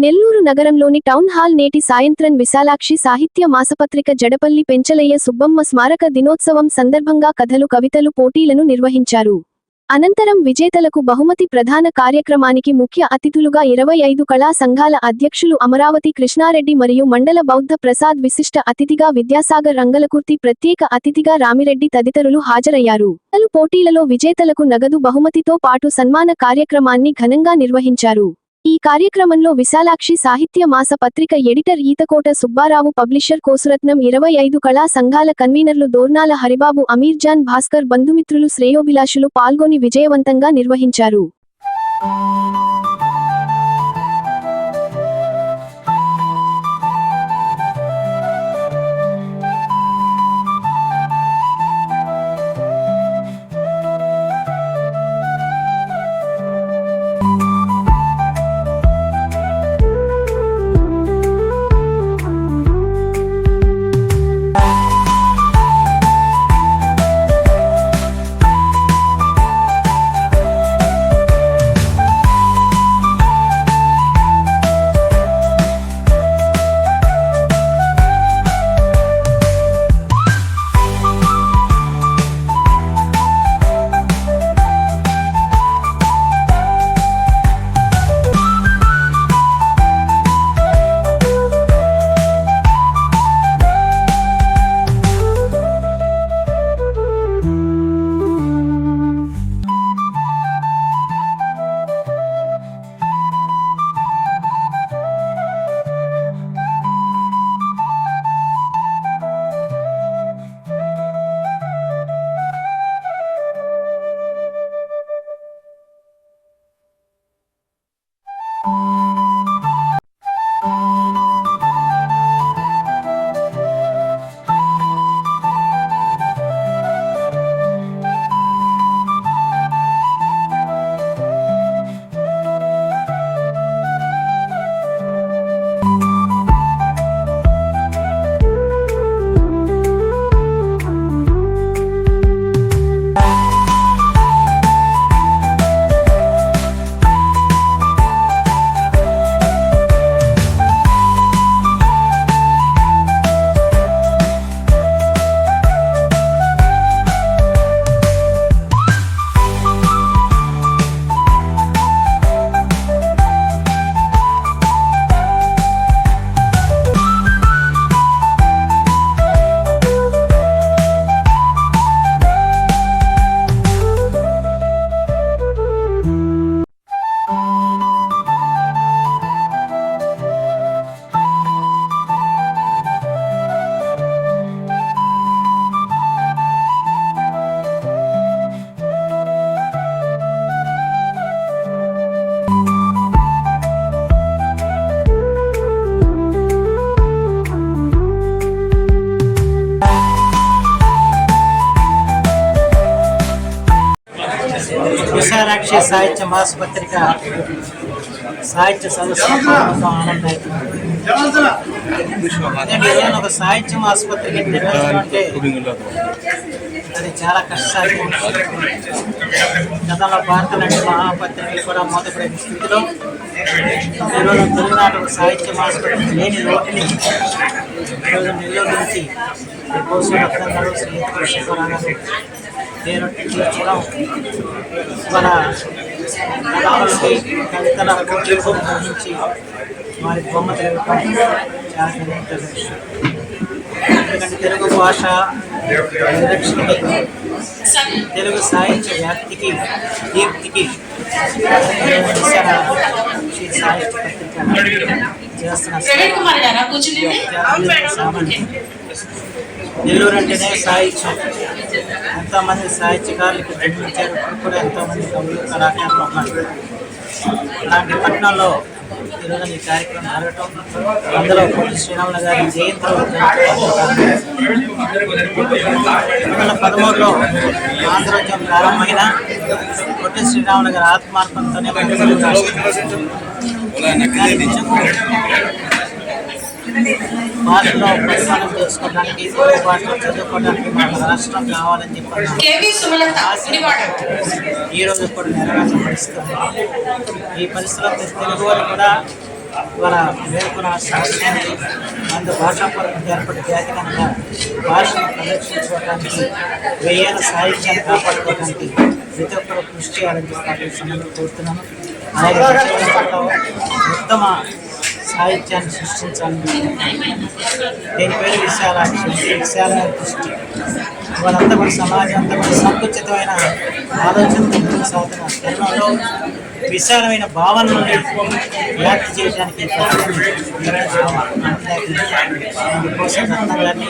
నెల్లూరు నగరంలోని town hall నేటి సాయంత్రం విశాలాక్షి సాహిత్య మాసపత్రిక జడపల్లి పెంచలయ్య సుబ్బమ్మ స్మారక దినోత్సవం సందర్భంగా కథలు కవితలు పోటీలను నిర్వహించారు. అనంతరం విజేతలకు బహుమతి ప్రధాన కార్యక్రమానికి ముఖ్య అతిథులుగా ఇరవై ఐదు కళా సంఘాల అధ్యక్షులు అమరావతి కృష్ణారెడ్డి మరియు మండల బౌద్ధ ప్రసాద్ విశిష్ట అతిథిగా విద్యాసాగర్ రంగలకుర్తి ప్రత్యేక అతిథిగా రామిరెడ్డి తదితరులు హాజరయ్యారు. పలు పోటీలలో విజేతలకు నగదు బహుమతితో పాటు సన్మాన కార్యక్రమాన్ని ఘనంగా నిర్వహించారు. ఈ కార్యక్రమంలో విశాలాక్షి సాహిత్య మాస పత్రిక ఎడిటర్ ఈతకోట సుబ్బారావు పబ్లిషర్ కోసురత్నం ఇరవై ఐదు కళా సంఘాల కన్వీనర్లు దోర్నాల హరిబాబు అమీర్జాన్ భాస్కర్ బంధుమిత్రులు శ్రేయోభిలాషులు పాల్గొని విజయవంతంగా నిర్వహించారు. విశాలాక్షి సాహిత్య మాసపత్రిక సాహిత్య సదస్సు ఆనందం ఒక సాహిత్యం ఆసుపత్రికి నిర్వహించడం అది చాలా కష్టసాధ్యం గతంలో భారత నాటి మహాపత్రికలు కూడా మూతపడే స్థితిలో ఈరోజు తెలుగునాట ఒక సాహిత్య ఆసుపత్రి లేని లోటుని ఈరోజు నెల్లూరు నుంచి కోసు రత్నం శ్రీ కృష్ణ గారు పేరు తీర్చడం మన కళాకారులకి కవితల పోటీలకు నిర్వహించి వారి బొమ్మలు ఇవ్వటం చాలా గొప్ప విషయం. ఎందుకంటే తెలుగు భాష పరిరక్షణకి తెలుగు సాహిత్య వ్యాప్తికి కీర్తికి దిశగా శ్రీ సాహిత్య పత్రిక చేస్తున్న ప్రవీణ్ కుమార్ గారా కూర్చుని సామాన్యం. నెల్లూరు అంటేనే సాహిత్యం ఎంతోమంది సాహిత్యకారులకు జన్మించారు ఇప్పుడు కూడా ఎంతోమంది కవులు కళాకారులు ఉన్నారు. అలాంటి పట్టణంలో ఈరోజు ఈ కార్యక్రమం జరగటం అందులో పొట్టి శ్రీరాములు గారి జయంతి రెండు వేల పదమూడులో ఆంధ్రోద్యమం ప్రారంభమైన పొట్టి శ్రీరాములు గారి ఆత్మార్పణతోనే భాషలో పరిమాణం చేసుకోవడానికి భాషలో చదువుకోవడానికి మన రాష్ట్రం కావాలని రోజు కూడా ఈ పరిస్థితుల్లో తెలుగు వారు కూడా ఇవాళ మేల్కొన రాష్ట్రానికి మందు భాషాపూర్వకంగా ఏర్పడి జాతికంగా భాషను ప్రదర్శించుకోవడానికి వెయ్యేళ్ళ సాహిత్యాన్ని కాపాడుకోవడానికి ప్రతి ఒక్కరు కృషి చేయాలని చెప్పి కోరుతున్నాను. అలాగే ఉత్తమ సాహిత్యాన్ని సృష్టించాలని దీని పేరు విశాలాక్షి. విశాలమైన దృష్టి. వాళ్ళంతా కూడా సమాజం అంతా కూడా సంకుచితమైన ఆలోచన ముందుకు సాగుతున్న తరుణంలో విశాలమైన భావనలను వ్యాప్తి చేయడానికి అందుకోసం రత్న